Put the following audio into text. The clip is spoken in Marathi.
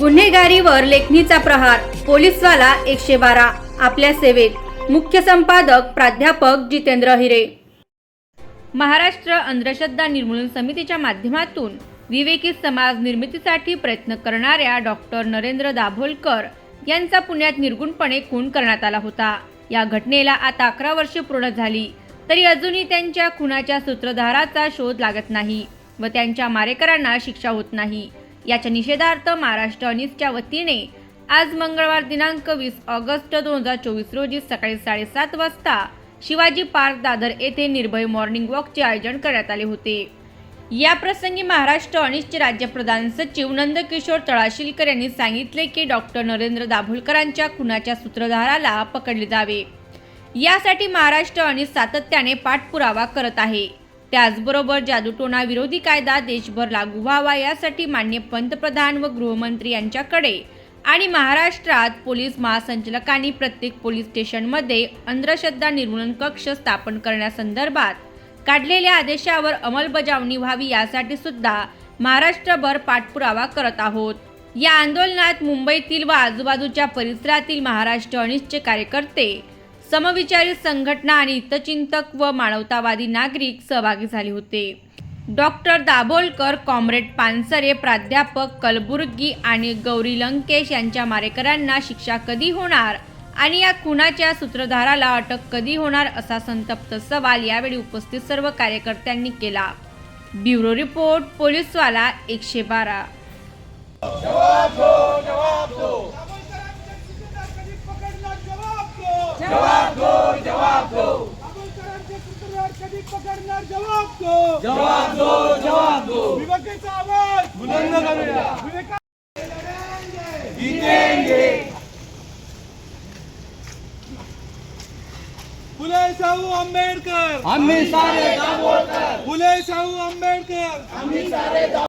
गुन्हेगारीवर लेखणीचा प्रहार पोलीसवाला एकशे बारा आपल्या सेवेत. मुख्य संपादक प्राध्यापक जितेंद्र हिरे. महाराष्ट्र अंधश्रद्धा निर्मूलन समितीच्या माध्यमातून विवेकी समाज निर्मितीसाठी प्रयत्न करणाऱ्या डॉक्टर नरेंद्र दाभोलकर यांचा पुण्यात निर्गुणपणे खून करण्यात आला होता. या घटनेला आता अकरा वर्षे पूर्ण झाली. तरी अजूनही त्यांच्या खुनाच्या सूत्रधाराचा शोध लागत नाही व त्यांच्या मारेकरांना शिक्षा होत नाही. याच्या निषेधार्थ महाराष्ट्र अनिसच्या वतीने आज मंगळवार दिनांक वीस ऑगस्ट दोन हजार चोवीस रोजी सकाळी साडेसात वाजता शिवाजी पार्क दादर येथे निर्भय मॉर्निंग वॉकचे आयोजन करण्यात आले होते. या प्रसंगी महाराष्ट्र अनिसचे राज्यप्रधान सचिव नंदकिशोर तळाशीलकर यांनी सांगितले की डॉक्टर नरेंद्र दाभोलकरांच्या खुनाच्या सूत्रधाराला पकडले जावे. यासाठी महाराष्ट्र अनिस सातत्याने पाठपुरावा करत आहे. त्याचबरोबर जादूटोणा विरोधी कायदा देशभर लागू व्हावा यासाठी मान्य पंतप्रधान व गृहमंत्री यांच्याकडे. आणि महाराष्ट्रात पोलीस महासंचालकांनी प्रत्येक पोलीस स्टेशनमध्ये अंधश्रद्धा निर्मूलन कक्ष स्थापन करण्यासंदर्भात काढलेल्या आदेशावर अंमलबजावणी व्हावी यासाठी सुद्धा महाराष्ट्रभर पाठपुरावा करत आहोत. या आंदोलनात मुंबईतील व आजूबाजूच्या परिसरातील महाराष्ट्र अनिश्चित कार्यकर्ते समविचारी संघटना आणि हितचिंतक व मानवतावादी नागरिक सहभागी झाले होते. डॉक्टर दाभोलकर कॉम्रेड पानसरे प्राध्यापक कलबुर्गी आणि गौरी लंकेश यांच्या मारेकरांना शिक्षा कधी होणार आणि या खुनाच्या सूत्रधाराला अटक कधी होणार असा संतप्त सवाल यावेळी उपस्थित सर्व कार्यकर्त्यांनी केला. ब्युरो रिपोर्ट पोलीसवाला एकशे बारा जवाब दो जवाब दो सूत्रधार कधी पकडणार? जवाब दो. जवाब दो जवाब दो. विवेकाचा आवाज. बुलंद करूया. विवेका फुले शाहू आंबेडकर. आम्ही सारे दाभोळकर फुले शाहू आंबेडकर.